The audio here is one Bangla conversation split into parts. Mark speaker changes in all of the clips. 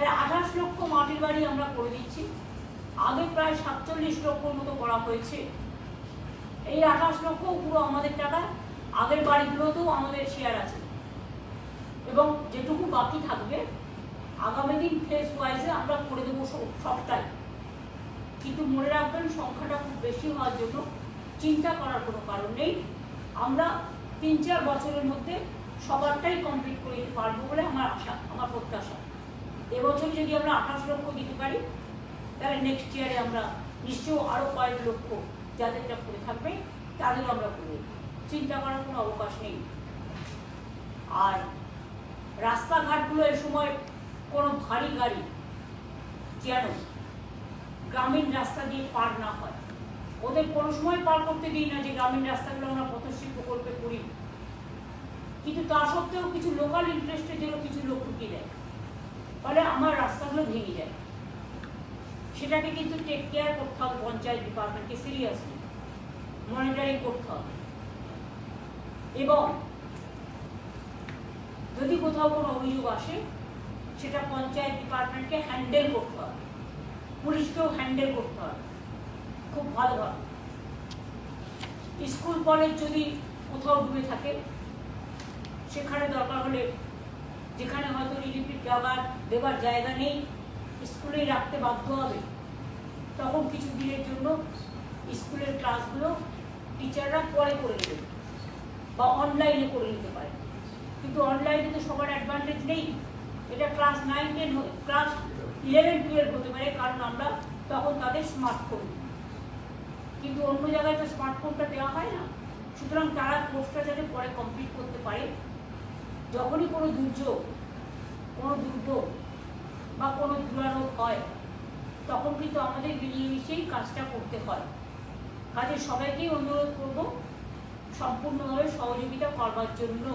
Speaker 1: তাহলে আঠাশ লক্ষ মাটির বাড়ি আমরা করে দিচ্ছি। আগে প্রায় সাতচল্লিশ লক্ষর মতো করা হয়েছে। এই আঠাশ লক্ষ পুরো আমাদের টাকা, আগের বাড়িগুলোতেও আমাদের শেয়ার আছে। এবং যেটুকু বাকি থাকবে, আগামী দিন ফেস ওয়াইজে আমরা করে দেবো সব- সবটাই। কিন্তু মনে রাখবেন, সংখ্যাটা খুব বেশি হওয়ার জন্য চিন্তা করার কোনো কারণ নেই। আমরা তিন চার বছরের মধ্যে সবারটাই কমপ্লিট করে দিতে পারব বলে আমার আশা, আমার প্রত্যাশা। এবছর যদি আমরা আঠাশ লক্ষ দিতে পারি, তাহলে নেক্সট ইয়ারে আমরা নিশ্চয়ই আরও কয়েক লক্ষ যাদেরটা করে থাকবে তাদের আমরা করব চিন্তা করার কোনো অবকাশ নেই। আর রাস্তাঘাটগুলো এ সময় কোনো ভারী গাড়ি যেন গ্রামীণ রাস্তা দিয়ে পার না হয়। ওদের কোনো সময় পার করতে দিই না যে গ্রামীণ রাস্তাগুলো আমরা পথশ্রী প্রকল্পে করি। কিন্তু তা সত্ত্বেও কিছু লোকাল ইন্টারেস্টের জন্য কিছু লোক ঢুকিয়ে দেয়। ফলে আমার রাস্তাগুলো ভেঙে যায়। সেটাকে কিন্তু টেক কেয়ার করতে হবে পঞ্চায়েত ডিপার্টমেন্টকে সিরিয়াসলি মনিটরিং করতে হবে। এবং যদি কোথাও কোনো অভিযোগ আসে, সেটা পঞ্চায়েত ডিপার্টমেন্টকে হ্যান্ডেল করতে হবে। পুলিশকেও হ্যান্ডেল করতে হবে। খুব ভালোভাবে স্কুল কলেজ যদি কোথাও ডুবে থাকে, সেখানে দরকার হলে যেখানে হয়তো রিলিফির দেওয়ার দেবার জায়গা নেই, স্কুলেই রাখতে বাধ্য হবে। তখন কিছু দিনের জন্য স্কুলের ক্লাসগুলো টিচাররা পরে করে নেবে বা অনলাইনে করে নিতে পারে। কিন্তু অনলাইনে তো সবার অ্যাডভান্টেজ নেই। এটা class nine ten class eleven twelve হতে পারে, কারণ আমরা তখন তাদের স্মার্টফোন কিন্তু অন্য জায়গায় তো স্মার্টফোনটা দেওয়া হয় না। সুতরাং তারা কোর্সটা যাতে পরে কমপ্লিট করতে পারে যখনই কোনো দুর্যোগ কোনো দুর্যোগ বা কোনো দুরারোগ হয়, তখন কিন্তু আমাদের মিলিয়ে মিশিয়েই কাজটা করতে হয়। কাজে সবাইকেই অনুরোধ করব সম্পূর্ণভাবে সহযোগিতা করবার জন্য।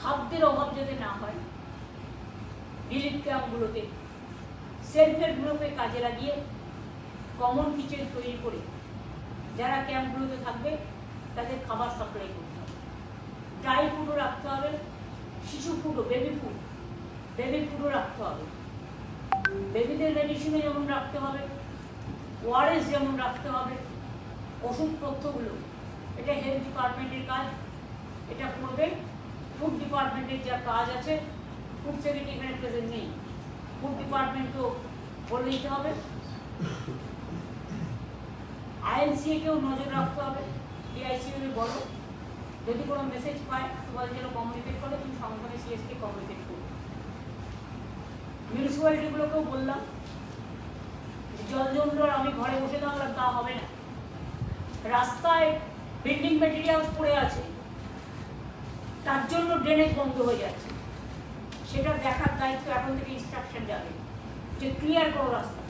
Speaker 1: খাদ্যের অভাব যাতে না হয় রিলিফ ক্যাম্পগুলোতে সেলফ গ্রুপে কাজে লাগিয়ে কমন কিচেন তৈরি করে, যারা ক্যাম্পগুলোতে থাকবে, তাদের খাবার সাপ্লাই করতে ড্রাই ফুডও রাখতে হবে, শিশু ফুডও বেবি ফুড বেবি ফুডও রাখতে হবে। বেবিদের মেডিসিনে যেমন রাখতে হবে ওয়ারেস যেমন রাখতে হবে, ওষুধপত্রগুলো, এটা হেলথ ডিপার্টমেন্টের কাজ, এটা করবে ফুড ডিপার্টমেন্টের যা কাজ আছে ফুড সেক্রেটারি এখানে প্রেজেন্ট নেই। ফুড ডিপার্টমেন্টও বলে দিতে হবে। আইএনসিএকেও নজর রাখতে হবে ডিআইসিউকে বলো। যদি কোনো মেসেজ পায় তোমাদের যেন কমিউনিকেট করে, তুমি সঙ্গে সঙ্গে সিএসকে কমিউনিকেট করো। মিউনিসিপ্যালিটিগুলোকেও বললাম জল জমলো আমি ঘরে বসে থাকলাম, তা হবে না। রাস্তায় বিল্ডিং মেটেরিয়ালস পড়ে আছে, তার জন্য ড্রেনেজ বন্ধ হয়ে যাচ্ছে। সেটা দেখার দায়িত্ব এখন থেকে ইনস্ট্রাকশন যাবে, যে ক্লিয়ার করো রাস্তা।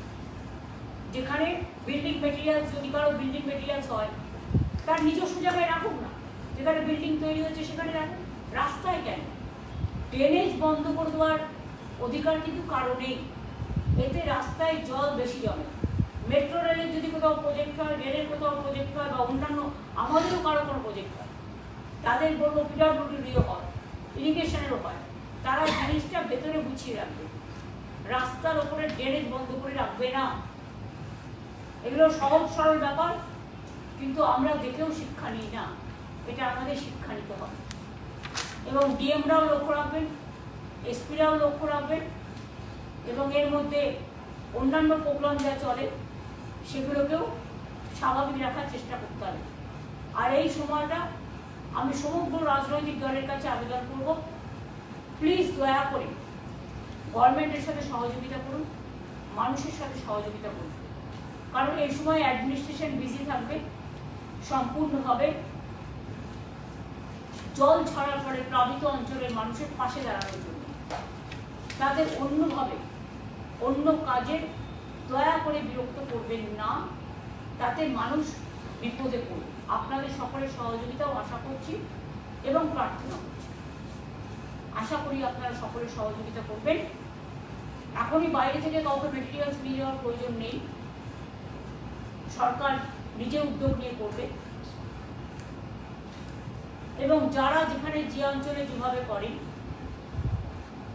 Speaker 1: যেখানে বিল্ডিং মেটেরিয়ালস যদি কারও বিল্ডিং মেটেরিয়ালস হয়, তার নিজস্ব জায়গায় রাখুক না। যেখানে বিল্ডিং তৈরি হচ্ছে সেখানে রাখুন। রাস্তায় কেন? ড্রেনেজ বন্ধ করে দেওয়ার অধিকার কিন্তু কারও নেই। এতে রাস্তায় জল বেশি জমে। মেট্রো রেলের যদি কোথাও প্রজেক্ট হয় রেলের কোথাও প্রজেক্ট হয় বা অন্যান্য, আমাদেরও কারও কোনো প্রজেক্ট হয়। তাদের বলব পিডব্লিউডিও হয়। ইরিগেশনেরও হয় তারা জিনিসটা ভেতরে গুছিয়ে রাখবে। রাস্তার ওপরে ড্রেনেজ বন্ধ করে রাখবে না। এগুলো সহজ সরল ব্যাপার, কিন্তু আমরা দেখেও শিক্ষা নিই না। এটা আমাদের শিক্ষা নিতে হবে এবং ডিএমরাও লক্ষ্য রাখবেন, এসপিরাও লক্ষ্য রাখবেন, এবং এর মধ্যে অন্যান্য প্রোগ্রাম যা চলে, সেগুলোকেও স্বাভাবিক রাখার চেষ্টা করতে হবে। আর এই সময়টা আমি সমগ্র রাজনৈতিক দলের কাছে আবেদন করব প্লিজ দয়া করে গভর্নমেন্টের সাথে সহযোগিতা করুন, মানুষের সাথে সহযোগিতা করুন। কারণ এই সময় অ্যাডমিনিস্ট্রেশন বিজি থাকবে সম্পূর্ণভাবে জল ছড়ার পরে প্লাবিত অঞ্চলের মানুষের পাশে দাঁড়ানোর জন্য। তাদের অন্যভাবে অন্য কাজে দয়া করে বিরক্ত করবেন না, তাতে মানুষ বিপদে পড়বে। আপনাদের সকলের সহযোগিতাও আশা করছি এবং প্রার্থনা করছি। আশা করি আপনারা সকলের সহযোগিতা করবেন। এখনই বাইরে থেকে কাউকে মেটেরিয়ালস নিয়ে যাওয়ার প্রয়োজন নেই। সরকার নিজে উদ্যোগ নিয়ে করবে। এবং যারা যেখানে যে অঞ্চলে যেভাবে করেন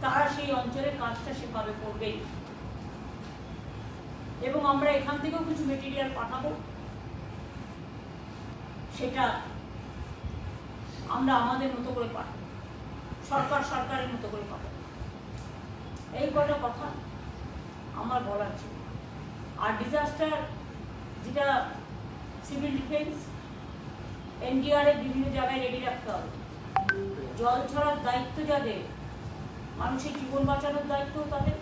Speaker 1: তারা সেই অঞ্চলের কাজটা সেভাবে করবেই। এবং আমরা এখান থেকেও কিছু মেটেরিয়াল পাঠাবো। সেটা আমরা আমাদের মতো করে পাঠাবো। সরকার সরকারের মতো করে পাঠাবো। এই কটা কথা আমার বলার ছিল। আর ডিজাস্টার যেটা সিভিল ডিফেন্স এনডিআরএফ বিভিন্ন জায়গায় রেডি রাখতে হবে। জল ছড়ার দায়িত্ব যাদের, মানুষের জীবন বাঁচানোর দায়িত্ব তাদের।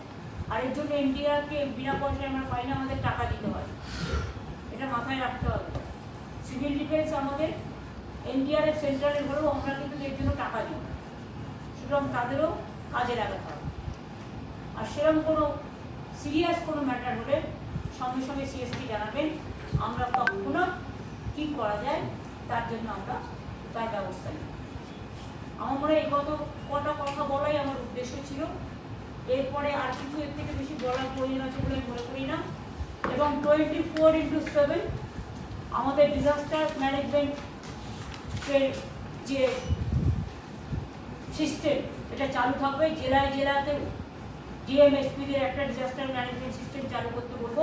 Speaker 1: আর এর জন্য এনডিআরকে বিনা পয়সায় আমরা পাই না আমাদের টাকা দিতে হয়। এটা মাথায় রাখতে হবে। সিভিল ডিফেন্স আমাদের এনডিআরএফ সেন্টারের হলেও আমরা কিন্তু এর জন্য টাকা দিই। সুতরাং তাদেরও কাজে লাগাতে হবে। আর সেরকম কোনো সিরিয়াস কোনো ম্যাটার হলে সঙ্গে সঙ্গে সিএসপি জানাবেন। আমরা তৎক্ষণাৎ কী করা যায় তার জন্য আমরা তার ব্যবস্থা নিই। আমার মনে হয় কত কটা কথা বলাই আমার উদ্দেশ্য ছিল। এরপরে আর কিছু এর থেকে বেশি বলার প্রয়োজন আছে বলে মনে করি না। এবং টোয়েন্টি ফোর ইন্টু সেভেন আমাদের ডিজাস্টার ম্যানেজমেন্টের যে সিস্টেম এটা চালু থাকবে। জেলায় জেলাতে ডিএমএসপিদের একটা ডিজাস্টার ম্যানেজমেন্ট সিস্টেম চালু করতে বলব।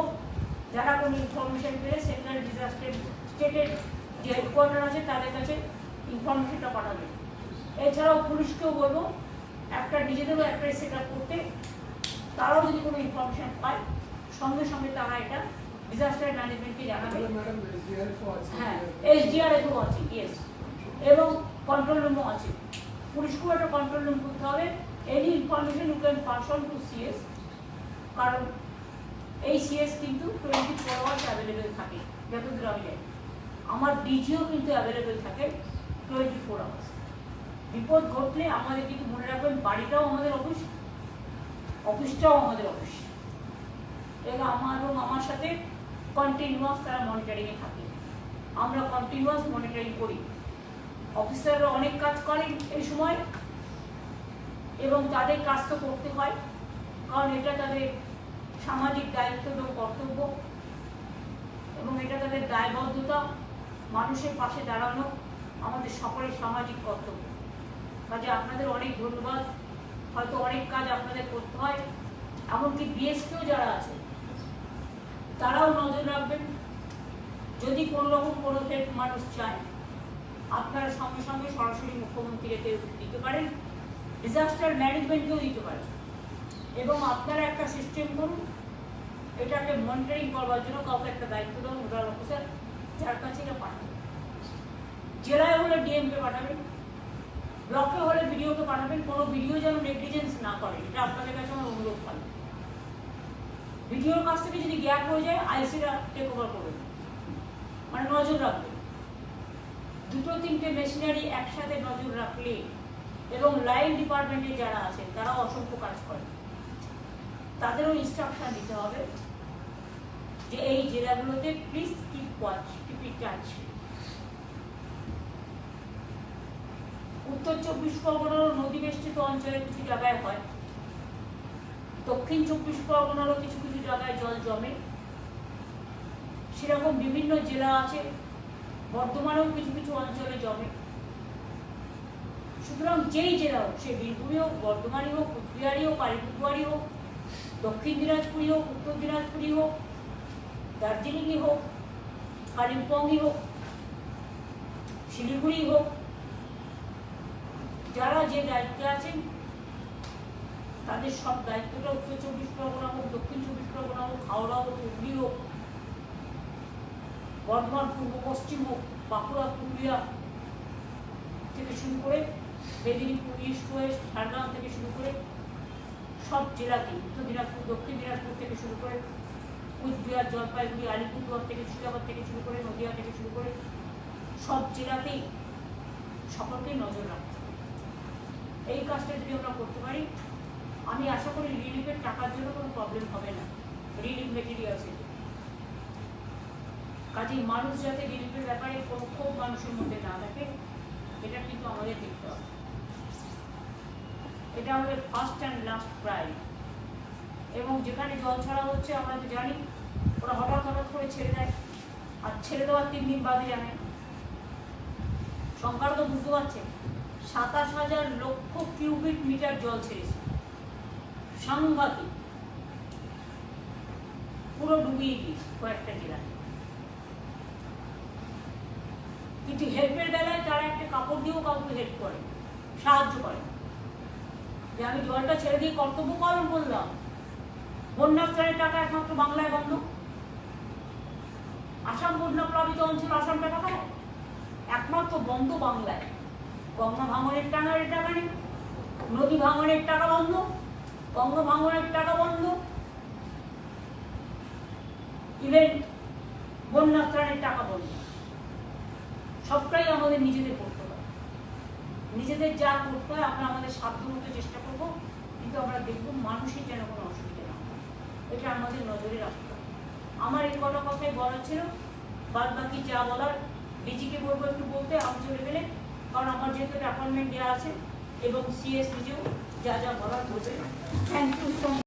Speaker 1: যারা কোনো ইনফরমেশন পেলে সেন্ট্রাল ডিজাস্টার স্টেটের যে হেডকোয়ার্টার আছে তাদের কাছে ইনফরমেশনটা পাঠাবে। এছাড়াও পুলিশকেও বলব একটা নিজেদেরও একটা সেট আপ করতে তারাও যদি কোনো ইনফরমেশন পায় সঙ্গে সঙ্গে তারা এটা ডিজাস্টার ম্যানেজমেন্টকে জানাবে। হ্যাঁ এসডিআরএফও আছে। ইয়েস এবং কন্ট্রোল রুমও আছে। পুলিশকেও একটা কন্ট্রোল রুম করতে হবে। Any information you can pass on to CS কারণ এই সিএস কিন্তু টোয়েন্টি ফোর আওয়ার্স অ্যাভেলেবেল থাকে যতদূর আমি জানি। আমার ডিজিও কিন্তু অ্যাভেলেবেল থাকে টোয়েন্টি ফোর আওয়ার্স বিপদ ঘটলে আমাদের কিন্তু মনে রাখবেন, বাড়িটাও আমাদের অফিস অফিসটাও আমাদের অফিস এবং আমার এবং আমার সাথে কন্টিনিউয়াস তারা মনিটরিংয়ে থাকে। আমরা কন্টিনিউয়াস মনিটরিং করি। অফিসাররা অনেক কাজ করেন এই সময়, এবং তাদের কাজ তো করতে হয়, কারণ এটা তাদের সামাজিক দায়িত্ব এবং কর্তব্য। এবং এটা তাদের দায়বদ্ধতা মানুষের পাশে দাঁড়ানো আমাদের সকলের সামাজিক কর্তব্য। কাজে আপনাদের অনেক ধন্যবাদ। হয়তো অনেক কাজ আপনাদের করতে হয়। এমনকি বিএসকেও যারা আছে, তারাও নজর রাখবেন। যদি কোনো রকম কোনো হেল্প মানুষ চায়, আপনারা সঙ্গে সঙ্গে সরাসরি মুখ্যমন্ত্রীকে দিতে পারেন ডিজাস্টার ম্যানেজমেন্টকেও দিতে পারেন। এবং আপনারা একটা সিস্টেম করুন, এটাকে মনিটরিং করবার জন্য কাউকে একটা দায়িত্ব দেন নোডাল অফিসার যার কাছে এটা জেলায় হলে ডিএমকে পাঠাবেন ব্লকে হলে ভিডিওকে পাঠাবেন কোনো ভিডিও যেন নেগলিজেন্স না করে, এটা আপনাদের কাছে আমার অনুরোধ থাকবে। ভিডিওর কাছ থেকে যদি গ্যাপ হয়ে যায় আইসিরা টেক ওভার করবে মানে নজর রাখবে। দুটো তিনটে মেশিনারি একসাথে নজর রাখলে এবং লাইন ডিপার্টমেন্টে যারা আছেন তারা অসংখ্য কাজ করে তাদেরও ইনস্ট্রাকশন দিতে হবে। যে এই জেলাগুলোতে please keep watch keep it touch উত্তর চব্বিশ পরগনারও নদী বেষ্টিত অঞ্চলে কিছু জায়গায় হয়। দক্ষিণ চব্বিশ পরগনারও কিছু কিছু জায়গায় জল জমে। সেরকম বিভিন্ন জেলা আছে, বর্ধমানেও কিছু কিছু অঞ্চলে জমে। সুতরাং যেই জেলা হোক, সে বীরভূমই হোক, বর্ধমানই হোক, কুচবিহারই হোক আলিপুরদুয়ারই হোক, দক্ষিণ দিনাজপুরই হোক, উত্তর দিনাজপুরই হোক দার্জিলিংই হোক, কালিম্পংই হোক শিলিগুড়ি হোক, যারা যে দায়িত্বে আছেন, তাদের সব দায়িত্বটা উত্তর চব্বিশ পরগনা হোক, দক্ষিণ চব্বিশ পরগনা হোক, হাওড়া হোক, হুগলি হোক, বর্ধমান পূর্ব, পশ্চিম হোক, বাঁকুড়া, পুরুলিয়া থেকে শুরু করে মেদিনীপুর, ইস্ট ওয়েস্ট, ঝাড়গ্রাম থেকে শুরু করে সব জেলাতেই, উত্তর দিনাজপুর, দক্ষিণ দিনাজপুর থেকে শুরু করে কুচবিহার জলপাইগুড়ি, আলিপুরদুয়ার থেকে শিলাবাদ থেকে শুরু করে নদিয়া থেকে শুরু করে সব জেলাতেই সকলকেই নজর রাখতে এই কাজটা যদি আমরা করতে পারি, আমি আশা করি রিলিফের টাকার জন্য কোনো প্রবলেম হবে না। রিলিফ মেটেরিয়ালসে কাজেই মানুষ যাতে রিলিফের ব্যাপারে কোনো ক্ষোভ মানুষের মধ্যে না থাকে এটা কিন্তু আমাদের দেখতে হবে। এটা আমাদের ফার্স্ট অ্যান্ড লাস্ট প্রায় এবং যেখানে জল ছাড়া হচ্ছে, আমরা তো জানি ওরা হঠাৎ হঠাৎ করে ছেড়ে দেয়। আর ছেড়ে দেওয়ার তিন দিন বাদে জানে, সংখ্যাটা তো বুঝতে পারছে। সাতাশ হাজার লক্ষ কিউবিক মিটার জল ছেড়েছে। সাংঘাতিক। পুরো ডুবিয়ে দিয়েছে কয়েকটা জেলায়। কিন্তু হেল্পের বেলায় তারা একটা কাপড় দিয়েও কাউকে হেল্প করে, সাহায্য করে। যে আমি জলটা ছেড়ে দিয়ে কর্তব্য পালন করলাম। বন্যা ত্রাণের টাকা একমাত্র বাংলায় বন্ধ। আসাম বন্যা প্লাবিত অঞ্চল আসাম টাকা পায় একমাত্র বন্ধ বাংলায়। গঙ্গা ভাঙনের টাকার টাকা নেই নদী ভাঙনের টাকা বন্ধ। গঙ্গা ভাঙনের টাকা বন্ধ। ইভেন বন্যা ত্রাণের টাকা বন্ধ। সবটাই আমাদের নিজেদের করতে হবে। নিজেদের যা করতে হয় আমরা আমাদের সাধ্য মতো চেষ্টা করব, কিন্তু আমরা দেখব মানুষের যেন কোনো অসুবিধা না হয়। এটা আমাদের নজরে রাখতে আমার এই কটা কথাই বলার ছিল। বাদ বাকি যা বলার বিজিকে বলব একটু বলতে, আমি চলে গেলে, কারণ আমার যেহেতু অ্যাপয়েন্টমেন্ট দেওয়া আছে, এবং সিএস নিজেও যা যা বলার বলবে। Thank you so much